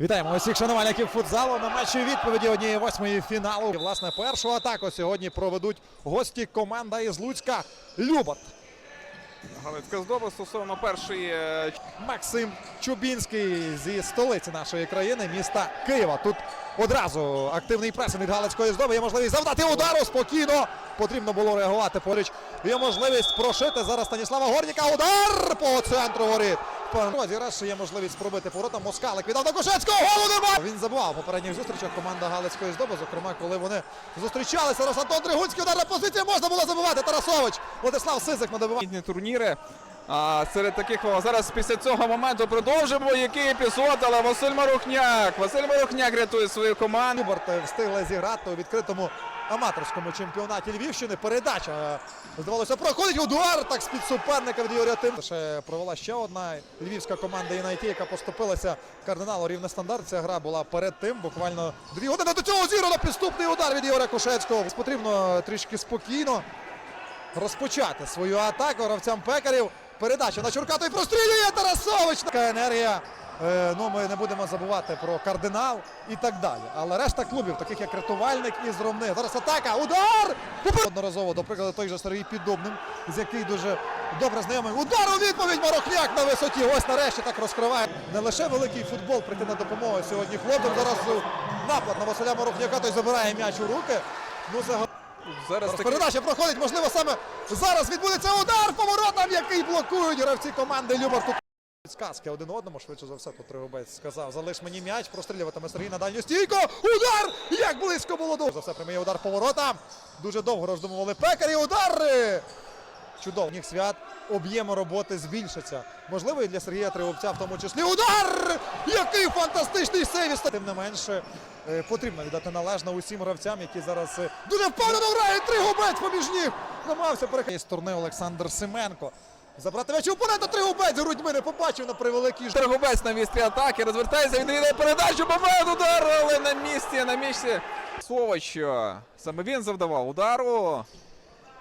Вітаємо усіх шанувальників футзалу на матчі відповіді однієї восьмої фіналу. І, власне, першу атаку сьогодні проведуть гості команда із Луцька Любот. Галицька здоба стосовно першої е, Максим Чубінський зі столиці нашої країни, міста Києва. Тут одразу активний пресинг від Галицької здоби. Є можливість завдати удару спокійно. Потрібно було реагувати поруч. Є можливість прошити зараз Станіслава Горніка. Удар по центру воріт. Розіграш є можливість пробити поворота. Москалик віддав до Кошецького. Голу нема! Він забував попередніх зустрічах команда Галицької здоби. Зокрема, коли вони зустрічалися. Зараз Антон Тригунський ударна позиція. Можна було забивати. Тарасович. Владислав Сизик на добивання. турніри. А серед таких зараз після цього моменту продовжимо який епізод, але Василь Марухняк. Василь Марухняк рятує свою команду. Люберт е, встигли зіграти у відкритому аматорському чемпіонаті Львівщини. Передача е, здавалося, проходить удар так з-під суперника від Юрія Тим. Ще провела ще одна львівська команда Юнайті, яка поступилася кардиналу рівне стандарт. Ця гра була перед тим. Буквально дві години до цього зіграно підступний удар від Ігоря Кушецького. Потрібно трішки спокійно розпочати свою атаку гравцям пекарів. Передача на Чуркату і прострілює Тарасович. Така енергія. Е, ну, ми не будемо забувати про кардинал і так далі. Але решта клубів, таких як рятувальник і зромни. Зараз атака. Удар! Одноразово, до прикладу, той же Сергій Піддубним, з який дуже добре знайомий. Удар у відповідь Марохняк на висоті. Ось нарешті так розкриває. Не лише великий футбол прийти на допомогу сьогодні хлопцям. Зараз напад на Василя Марохняка, той забирає м'яч у руки. Ну. Зараз Зараз таки... передача проходить, можливо, саме зараз відбудеться удар поворотом, який блокують гравці команди Любар. Тут сказки один одному, швидше за все, тут Тригубець сказав, залиш мені м'яч, прострілюватиме Сергій на дальню стійку. Удар! Як близько було до... За все прямий удар поворотом. Дуже довго роздумували пекарі. Удар! Чудово. Ніг свят. Об'єми роботи збільшиться. Можливо, і для Сергія Триговця в тому числі. Удар! Який фантастичний сейв! Тим не менше, е, потрібно віддати належне усім гравцям, які зараз е, дуже впевнено грають. Тригубець поміж ніг. Намагався переходити. З турни Олександр Семенко. Забрати м'яч у Тригубець грудьми не побачив на превеликий жаль. Тригубець на місці атаки, розвертається, віддає передачу, момент удар, але на місці, на місці. Сович, саме він завдавав удару.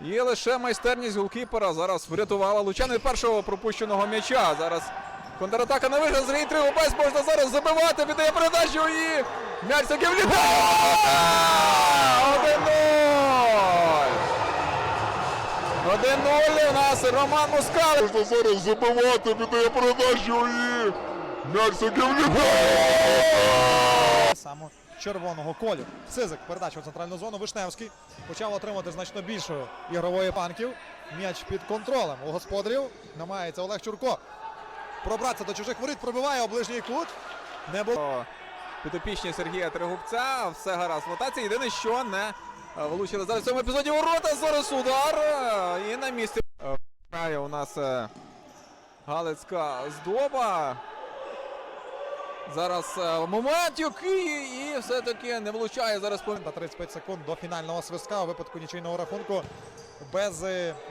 І лише майстерність голкіпера зараз врятувала Лучан від першого пропущеного м'яча. Зараз контратака на вихід, Сергій Тригубець можна зараз забивати, віддає передачу і м'яч таки влітає. 1-0. 1-0 у нас Роман Москалик. Можна зараз забивати, віддає передачу і таки влітає. Саме червоного кольору. Сизик передача в центральну зону. Вишневський почав отримати значно більше ігрової панків. М'яч під контролем у господарів. Намагається Олег Чурко пробратися до чужих воріт, пробиває у ближній кут. Не було. Підопічні Сергія Тригубця. Все гаразд в ротації. Єдине, що не влучили зараз в цьому епізоді ворота. Зараз удар. е, І на місці. Е, Грає у нас е, Галицька здоба. Зараз момент який і все-таки не влучає зараз по 35 секунд до фінального свистка у випадку нічийного рахунку без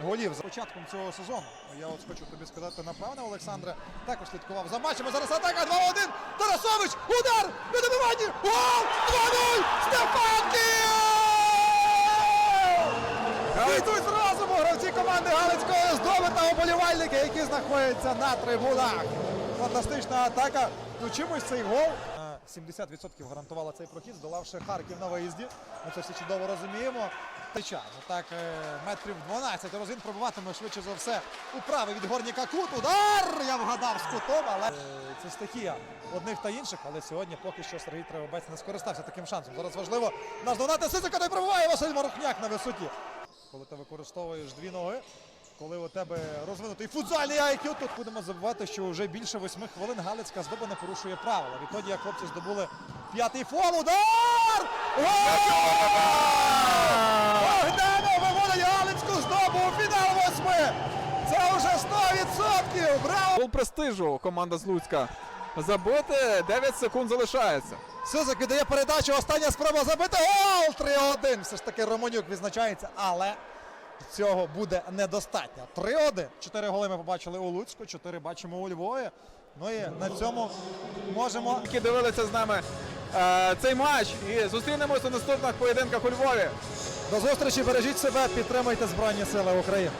голів. За початком цього сезону. Я от хочу тобі сказати, напевне, Олександре, також слідкував за матчем. Зараз атака 2-1. Тарасович! Удар! На добиванні! Команди Галицької здоби та оболівальники, які знаходяться на трибунах. Фантастична атака. Ну чимось цей гол. На 70% гарантувала цей прохід, здолавши Харків на виїзді. Ми це все чудово розуміємо. Час. Так, е, метрів 12 розін пробиватиме швидше за все у правий від горніка кут. Удар! Я вгадав з кутом, але е, це стихія одних та інших. Але сьогодні поки що Сергій Тревобець не скористався таким шансом. Зараз важливо наздогнати Сизика, той пробиває Василь Марухняк на висоті. Коли ти використовуєш дві ноги, коли у тебе розвинутий футзальний IQ, тут будемо забувати, що вже більше восьми хвилин Галицька здоба не порушує правила. Відтоді, як хлопці здобули п'ятий фол, удар! Богданов виводить Галицьку здобу у фінал восьми! Це вже 100%! Браво! гол престижу команда з Луцька. Забити 9 секунд залишається. Сизик віддає передачу. Остання спроба забити. Гол! 3-1. Все ж таки Романюк відзначається, але цього буде недостатньо. 3-1. Чотири голи ми побачили у Луцьку, чотири бачимо у Львові. Ну і на цьому можемо. які дивилися з нами е, цей матч. І зустрінемося у наступних поєдинках у Львові. До зустрічі, бережіть себе, підтримуйте Збройні Сили України.